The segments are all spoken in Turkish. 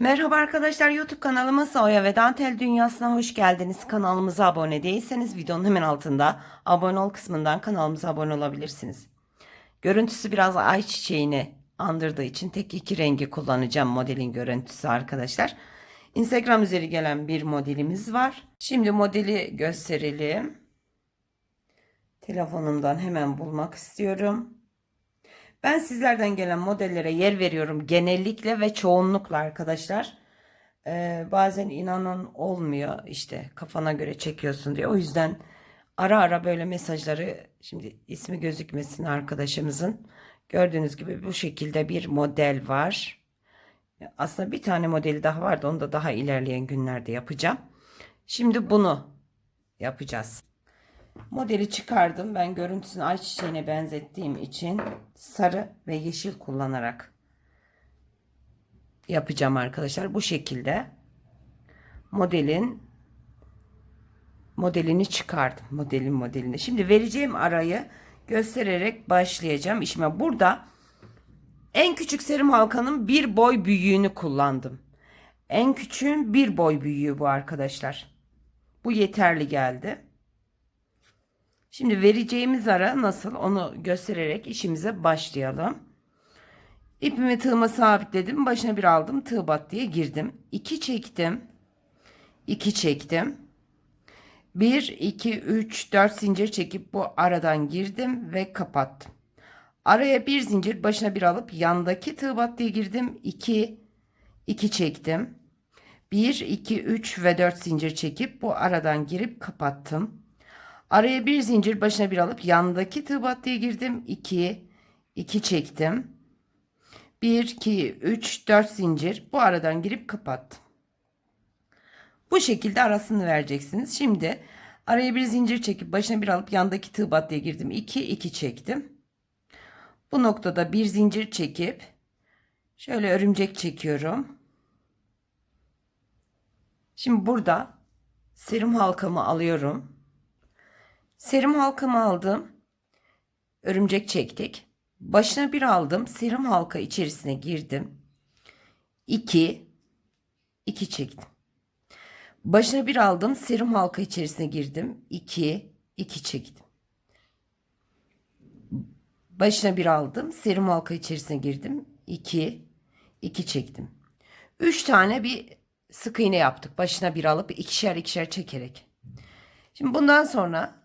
Merhaba arkadaşlar YouTube kanalımız Oya ve Dantel Dünyası'na hoş geldiniz. Kanalımıza abone değilseniz videonun hemen altında abone ol kısmından kanalımıza abone olabilirsiniz. Görüntüsü biraz ayçiçeğini andırdığı için tek iki rengi kullanacağım modelin görüntüsü arkadaşlar. Instagram üzeri gelen bir modelimiz var. Şimdi modeli gösterelim. Telefonumdan hemen bulmak istiyorum. Ben sizlerden gelen modellere yer veriyorum genellikle ve çoğunlukla arkadaşlar. Ee, bazen inanan olmuyor işte kafana göre çekiyorsun diye. O yüzden ara ara böyle mesajları şimdi ismi gözükmesin arkadaşımızın. Gördüğünüz gibi bu şekilde bir model var. Aslında bir tane modeli daha vardı. Onu da daha ilerleyen günlerde yapacağım. Şimdi bunu yapacağız. Modeli çıkardım. Ben görüntüsünü ayçiçeğine benzettiğim için sarı ve yeşil kullanarak yapacağım arkadaşlar. Bu şekilde modelin modelini çıkardım. Modelin modelini. Şimdi vereceğim arayı göstererek başlayacağım işime. Burada en küçük serum halkanın bir boy büyüğünü kullandım. En küçüğün bir boy büyüğü bu arkadaşlar. Bu yeterli geldi. Şimdi vereceğimiz ara nasıl onu göstererek işimize başlayalım. İpimi tığıma sabitledim. Başına bir aldım. Tığ bat diye girdim. 2 çektim. 2 çektim. 1, 2, 3, 4 zincir çekip bu aradan girdim ve kapattım. Araya bir zincir başına bir alıp yandaki tığ bat diye girdim. 2, 2 çektim. 1, 2, 3 ve 4 zincir çekip bu aradan girip kapattım. Araya bir zincir başına bir alıp yandaki tığ battıya girdim. 2 2 çektim. 1 2 3 4 zincir bu aradan girip kapattım. Bu şekilde arasını vereceksiniz. Şimdi araya bir zincir çekip başına bir alıp yandaki tığ battıya girdim. 2 2 çektim. Bu noktada bir zincir çekip şöyle örümcek çekiyorum. Şimdi burada serum halkamı alıyorum. Serum halkamı aldım. Örümcek çektik. Başına bir aldım. Serum halka içerisine girdim. 2 2 çektim. Başına bir aldım. Serum halka içerisine girdim. 2 2 çektim. Başına bir aldım. Serum halka içerisine girdim. 2 2 çektim. 3 tane bir sık iğne yaptık. Başına bir alıp ikişer ikişer çekerek. Şimdi bundan sonra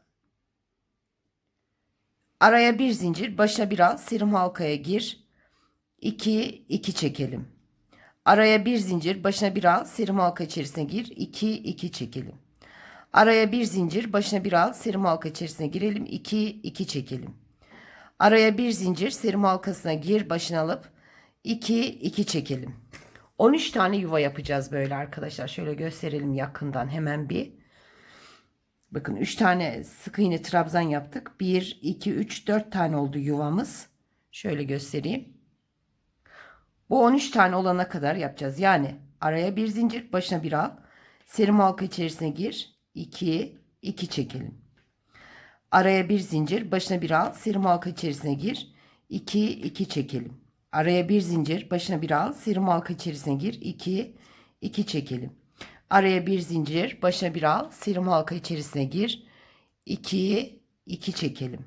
Araya bir zincir, başına bir al, serum halkaya gir. 2 2 çekelim. Araya bir zincir, başına bir al, serum halka içerisine gir. 2 2 çekelim. Araya bir zincir, başına bir al, serum halka içerisine girelim. 2 2 çekelim. Araya bir zincir, serum halkasına gir, başına alıp 2 2 çekelim. 13 tane yuva yapacağız böyle arkadaşlar. Şöyle gösterelim yakından hemen bir. Bakın 3 tane sık iğne trabzan yaptık. 1, 2, 3, 4 tane oldu yuvamız. Şöyle göstereyim. Bu 13 tane olana kadar yapacağız. Yani araya bir zincir başına bir al. Serum halka içerisine gir. 2, 2 çekelim. Araya bir zincir başına bir al. Serum halka içerisine gir. 2, 2 çekelim. Araya bir zincir başına bir al. Serum halka içerisine gir. 2, 2 çekelim. Araya bir zincir, başına bir al, serum halka içerisine gir. 2 2 çekelim.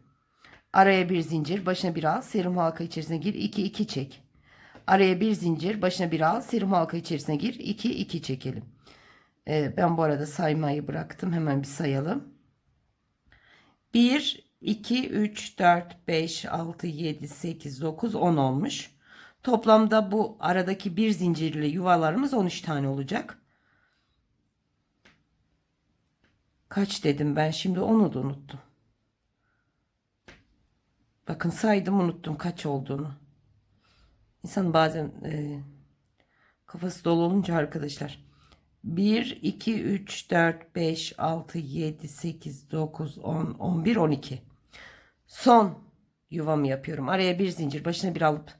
Araya bir zincir, başına bir al, serum halka içerisine gir. 2 2 çek. Araya bir zincir, başına bir al, serum halka içerisine gir. 2 2 çekelim. Ee, ben bu arada saymayı bıraktım. Hemen bir sayalım. 1 2 3 4 5 6 7 8 9 10 olmuş. Toplamda bu aradaki bir zincirli yuvalarımız 13 tane olacak. Kaç dedim ben şimdi onu da unuttum. Bakın saydım unuttum kaç olduğunu. İnsan bazen e, kafası dolu olunca arkadaşlar. 1, 2, 3, 4, 5, 6, 7, 8, 9, 10, 11, 12. Son yuvamı yapıyorum. Araya bir zincir başına bir alıp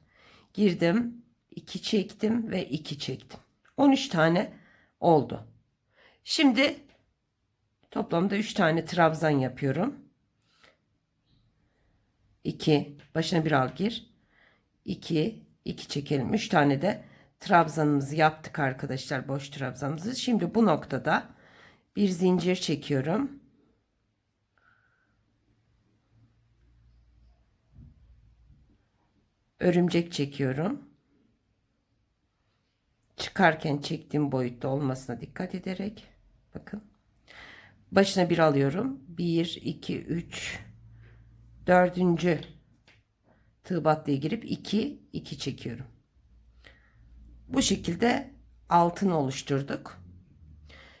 girdim. 2 çektim ve 2 çektim. 13 tane oldu. Şimdi Toplamda 3 tane trabzan yapıyorum. 2 başına bir al gir. 2 2 çekelim. 3 tane de trabzanımızı yaptık arkadaşlar. Boş trabzanımızı. Şimdi bu noktada bir zincir çekiyorum. Örümcek çekiyorum. Çıkarken çektiğim boyutta olmasına dikkat ederek bakın. Başına bir alıyorum. 1 2 3 dördüncü tığ battıya girip 2 2 çekiyorum. Bu şekilde altın oluşturduk.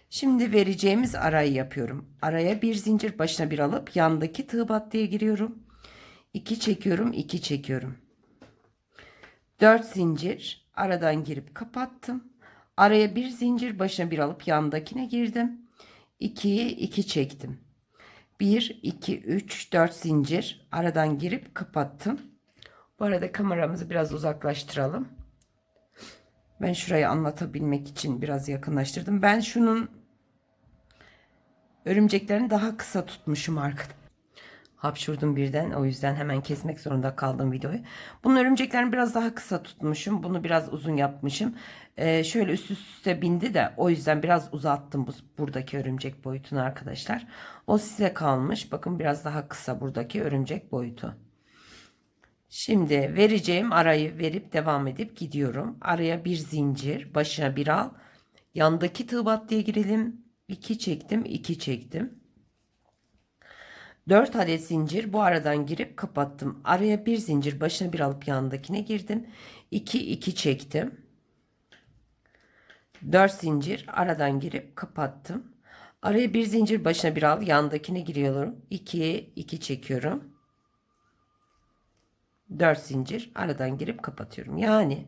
Şimdi vereceğimiz arayı yapıyorum. Araya bir zincir başına bir alıp yandaki tığ battıya giriyorum. 2 çekiyorum, 2 çekiyorum. 4 zincir aradan girip kapattım. Araya bir zincir başına bir alıp yandakine girdim. 2'yi 2 çektim. 1 2 3 4 zincir aradan girip kapattım. Bu arada kameramızı biraz uzaklaştıralım. Ben şurayı anlatabilmek için biraz yakınlaştırdım. Ben şunun örümceklerini daha kısa tutmuşum arkada. Hapşurdum birden o yüzden hemen kesmek zorunda kaldım videoyu. Bunun örümceklerini biraz daha kısa tutmuşum. Bunu biraz uzun yapmışım. Ee, şöyle üst üste bindi de o yüzden biraz uzattım bu, buradaki örümcek boyutunu arkadaşlar. O size kalmış. Bakın biraz daha kısa buradaki örümcek boyutu. Şimdi vereceğim arayı verip devam edip gidiyorum. Araya bir zincir, başına bir al. Yandaki tığ battıya girelim. 2 çektim, 2 çektim. 4 adet zincir bu aradan girip kapattım. Araya bir zincir başına bir alıp yanındakine girdim. 2 2 çektim. 4 zincir aradan girip kapattım. Araya bir zincir başına bir al yandakine giriyorum. 2 2 çekiyorum. 4 zincir aradan girip kapatıyorum. Yani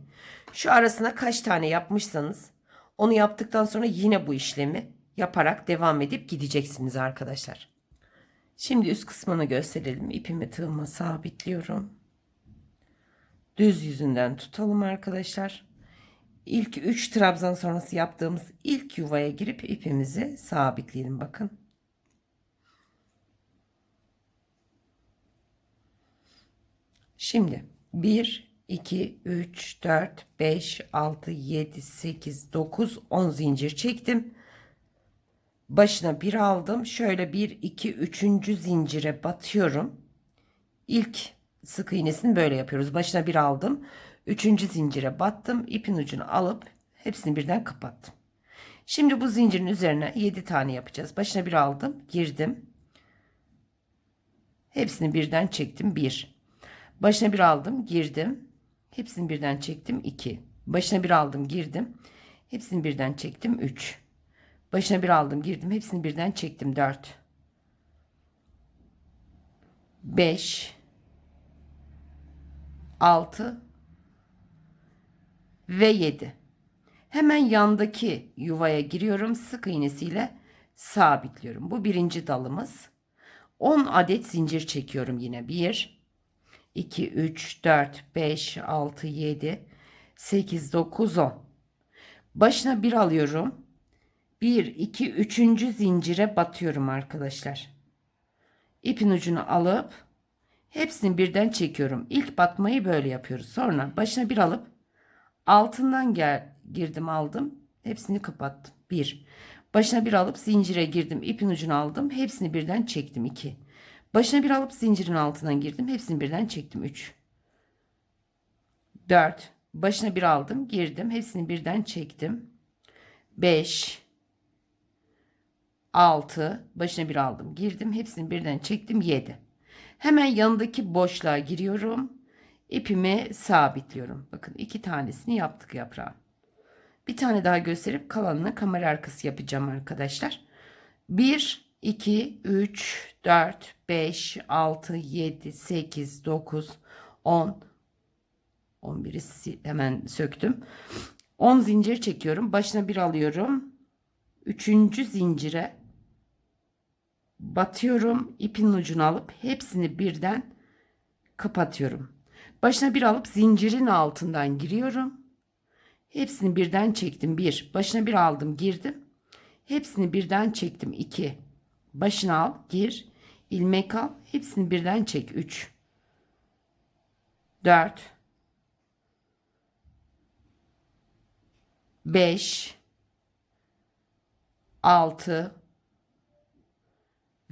şu arasına kaç tane yapmışsanız onu yaptıktan sonra yine bu işlemi yaparak devam edip gideceksiniz arkadaşlar. Şimdi üst kısmını gösterelim. İpimi tığıma sabitliyorum. Düz yüzünden tutalım arkadaşlar. İlk 3 trabzan sonrası yaptığımız ilk yuvaya girip ipimizi sabitleyelim bakın. Şimdi 1 2 3 4 5 6 7 8 9 10 zincir çektim başına bir aldım. Şöyle bir iki üçüncü zincire batıyorum. İlk sık iğnesini böyle yapıyoruz. Başına bir aldım. Üçüncü zincire battım. ipin ucunu alıp hepsini birden kapattım. Şimdi bu zincirin üzerine 7 tane yapacağız. Başına bir aldım. Girdim. Hepsini birden çektim. 1. Başına bir aldım. Girdim. Hepsini birden çektim. 2. Başına bir aldım. Girdim. Hepsini birden çektim. 3. Başına bir aldım girdim. Hepsini birden çektim. 4. 5. 6. Ve 7. Hemen yandaki yuvaya giriyorum. Sık iğnesiyle sabitliyorum. Bu birinci dalımız. 10 adet zincir çekiyorum yine. 1, 2, 3, 4, 5, 6, 7, 8, 9, 10. Başına bir alıyorum. 1 2 3. zincire batıyorum arkadaşlar. İpin ucunu alıp hepsini birden çekiyorum. İlk batmayı böyle yapıyoruz. Sonra başına bir alıp altından gel girdim aldım. Hepsini kapattım. 1. Başına bir alıp zincire girdim. ipin ucunu aldım. Hepsini birden çektim. 2. Başına bir alıp zincirin altından girdim. Hepsini birden çektim. 3. 4. Başına bir aldım. Girdim. Hepsini birden çektim. 5. 6 başına bir aldım girdim hepsini birden çektim 7 hemen yanındaki boşluğa giriyorum ipimi sabitliyorum. Bakın iki tanesini yaptık yaprağın. Bir tane daha gösterip kalanını kamera arkası yapacağım arkadaşlar. 1 2 3 4 5 6 7 8 9 10 11'i hemen söktüm. 10 zincir çekiyorum başına bir alıyorum. Üçüncü zincire batıyorum ipin ucunu alıp hepsini birden kapatıyorum. Başına bir alıp zincirin altından giriyorum. Hepsini birden çektim. Bir. Başına bir aldım girdim. Hepsini birden çektim. iki. Başına al gir. ilmek al. Hepsini birden çek. Üç. Dört. 5 6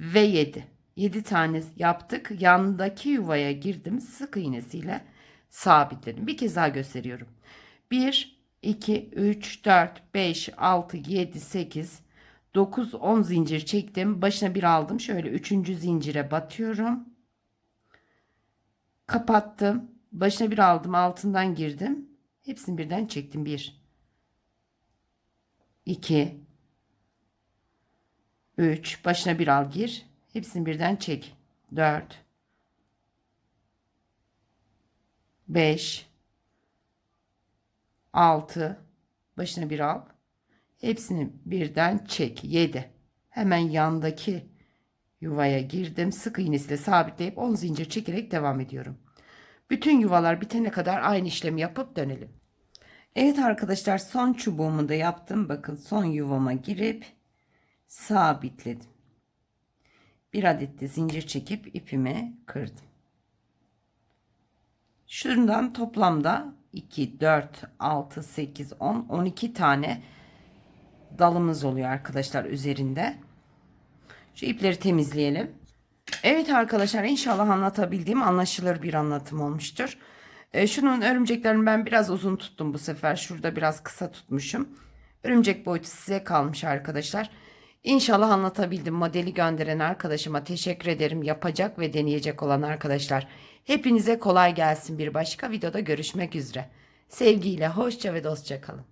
ve 7. 7 tane yaptık. Yandaki yuvaya girdim. Sık iğnesiyle sabitledim. Bir kez daha gösteriyorum. 1 2 3 4 5 6 7 8 9 10 zincir çektim. Başına bir aldım. Şöyle 3. zincire batıyorum. Kapattım. Başına bir aldım. Altından girdim. Hepsini birden çektim. 1 2 3 başına bir al gir. Hepsini birden çek. 4 5 6 başına bir al. Hepsini birden çek. 7. Hemen yandaki yuvaya girdim. Sık iğnesiyle sabitleyip 10 zincir çekerek devam ediyorum. Bütün yuvalar bitene kadar aynı işlemi yapıp dönelim. Evet arkadaşlar son çubuğumu da yaptım. Bakın son yuvama girip sabitledim. Bir adet de zincir çekip ipimi kırdım. Şundan toplamda 2, 4, 6, 8, 10, 12 tane dalımız oluyor arkadaşlar üzerinde. Şu ipleri temizleyelim. Evet arkadaşlar inşallah anlatabildiğim anlaşılır bir anlatım olmuştur. E, şunun örümceklerini ben biraz uzun tuttum bu sefer. Şurada biraz kısa tutmuşum. Örümcek boyutu size kalmış arkadaşlar. İnşallah anlatabildim. Modeli gönderen arkadaşıma teşekkür ederim. Yapacak ve deneyecek olan arkadaşlar. Hepinize kolay gelsin. Bir başka videoda görüşmek üzere. Sevgiyle, hoşça ve dostça kalın.